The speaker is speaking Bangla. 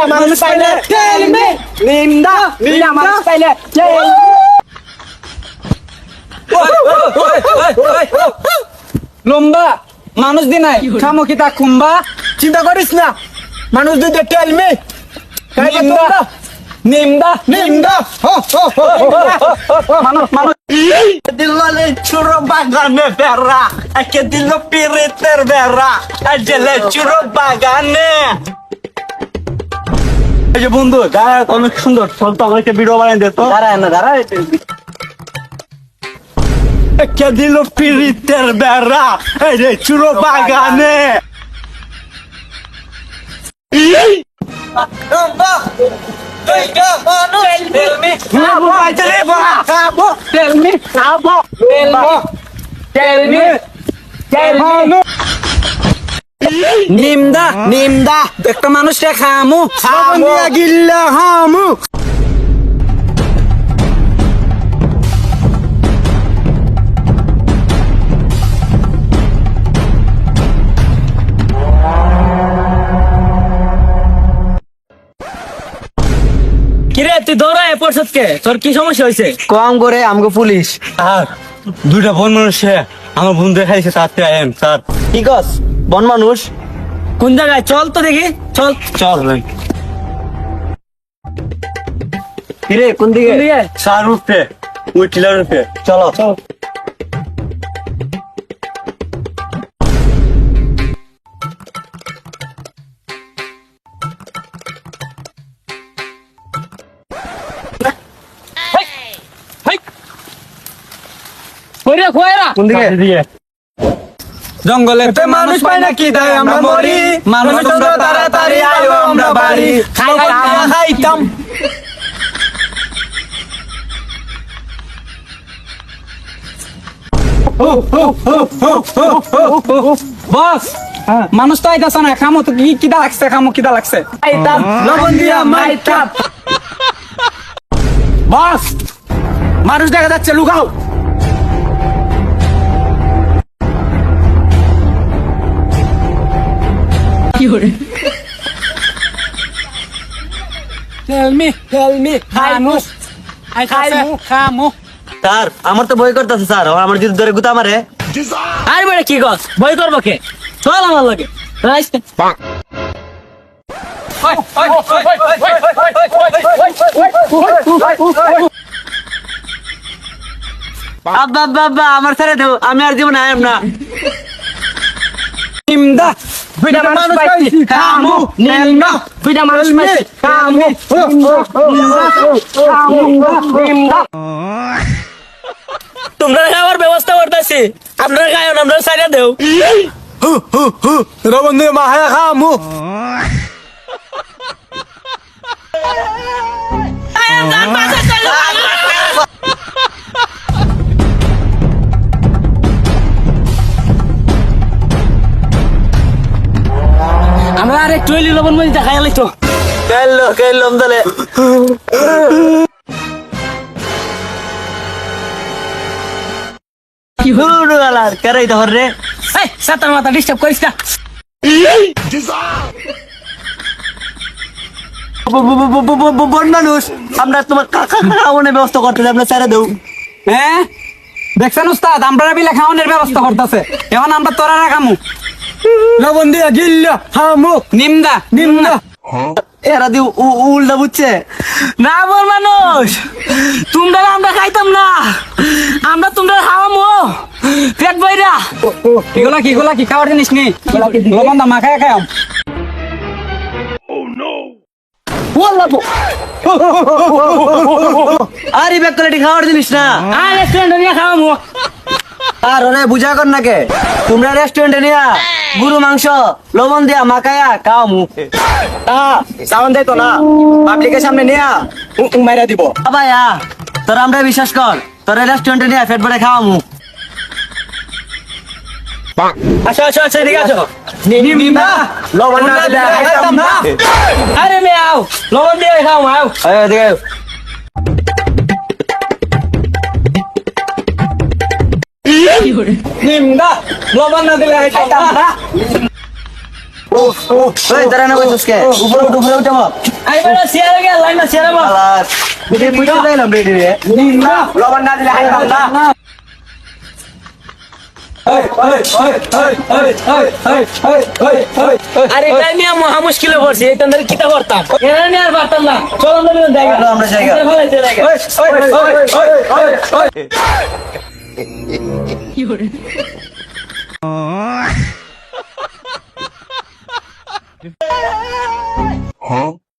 দুইটা মানুষ পাইলে. নিমদা দুইটা মানুষ পাইলে লম্বা মানুষ দি নাই। খামো কি তা খুম্বা। চিন্তা করিস না। মানুষ দুইটা টেল মি নিমদা নিমদা নিমদা মানুষ মানুষ। দিল্লালে চুরো বাগানে বেড়া। একে দিল পিরিতের বেড়া। আজলে চুরো বাগানে। এই যে বন্ধু গায়ে অনেক সুন্দর চল তো আমাকে ভিডিও বানিয়ে দে তো দাঁড়ায় না একে দিল পিরিতের বেড়া এই যে চুরো বাগানে Tell me, tell me, tell me, tell me. নিমদা নিমদা একটা মানুষকে খামু খামু। গিল্লা হামু কিরে তুই দৌড়ায় পড়ছত কে তোর কি সমস্যা হয়েছে কম করে আমগো পুলিশ। আর দুইটা বন মানুষে আমার বন্ধু দেখাইছে তাতে আইন স্যার। কি কস? বন মানুষ? কোন জায়গায়? চল তো দেখি। চল। চল কিরে কোন দিকে? চার রুপে ওই টিলার রুপে। চলো। কইরা কইরা কোন দিকে? দিয়ে জঙ্গলে মানুষ পায় না কি দেয় আমরা মরি। মানুষ তোমরা তাড়াতাড়ি আয়ো আমরা বাড়ি। খাইতাম। খাইতাম? বস মানুষ তো আইতাছে না খামো তো কি কিদা লাগছে খামো কিদা লাগছে? আইতাম লবণ দিয়া মাইতাম বস মানুষ দেখা যাচ্ছে লুকাও। Tell me, tell me, খামু খামু খামু স্যার আমার তো বই করতেছে স্যার আমার যদি ধরে গুতা মারে। আর বলে কি গছ ভয় করব কে? চল আমার লাগে। আব্বা আব্বা আমার ছেড়ে দেও আমি আর জীবন আয়াম না। নিমদা দুইটা মানুষ পাইছি খামু নিমদা দুইটা মানুষ পাইছি খামু নিমদা তোমরা খাওয়ার ব্যবস্থা করতেছি। আপনারা খায় আমরা সাইডে দেও। রবন্ধু মাহায়া খামু। আমরা একটু এলি লবণ লাগতো কেলো কেলম তাহলে কি হলো গালার কেরাই ধর রে? এই সাতার মাথা ডিস্টার্ব করিস না। ব- ব- ব- ব- ব- ব- বন মানুষ আমরা তোমার কাকা খাওয়ানোর ব্যবস্থা করতে আমরা ছেড়ে দেও হ্যাঁ? দেখছেন উস্তাদ আমরা বিলে খাওয়ানোর ব্যবস্থা করতেছে। এখন আমরা তোরা রাখামু লবণ দিয়া গিল্লা হামু নিমদা নিমদা এরা দি উ- উ- উল্টা বুঝছে না বল মানুষ তোমরা আমরা খাইতাম না আমরা তোমরা খাওয়ামো পেট বইরা এগুলা কি এগুলা কি খাওয়ার জিনিস নি লবণ দা মাখায় খায়াম আর ব্যাগ কোয়ালিটি খাওয়ার জিনিস না আর রেস্টুরেন্টে নিয়ে খাওয়ামো আর ওরে বুঝা কর নাকে তোমরা রেস্টুরেন্টে নিয়া গুরু মাংস লবণ দিয়া মাকায়া খাও মুখে। তা সাউন্ড দেয় তো না। পাবলিকের সামনে নিয়া মাইরা দিব। ভাইয়া তোরা আমরা বিশ্বাস কর তোরা রেস্টুরেন্টে নিয়ে ফেট বড়ে খাওয়া মুখ। আচ্ছা আচ্ছা আচ্ছা ঠিক আছে নিমদা লবণ না খাইতাম না। আরে মে আও। লবণ দিয়ে খাও আও। আয় দিকে নিমদা লবণ না দিলে খাইতাম না ওই তারা না বলছিস কে উপরে উঠ উপরে উঠে বাপ আই বড় শেয়ার গেল লাইন না শেয়ার বাবা আলার বুঝে বুঝে রেডি রে লবণ না দিলে হাইতাম না আরে এটা নিয়ে মহা মুশকিলে করতাম চল আমরা। ফেলাইতে জায়গা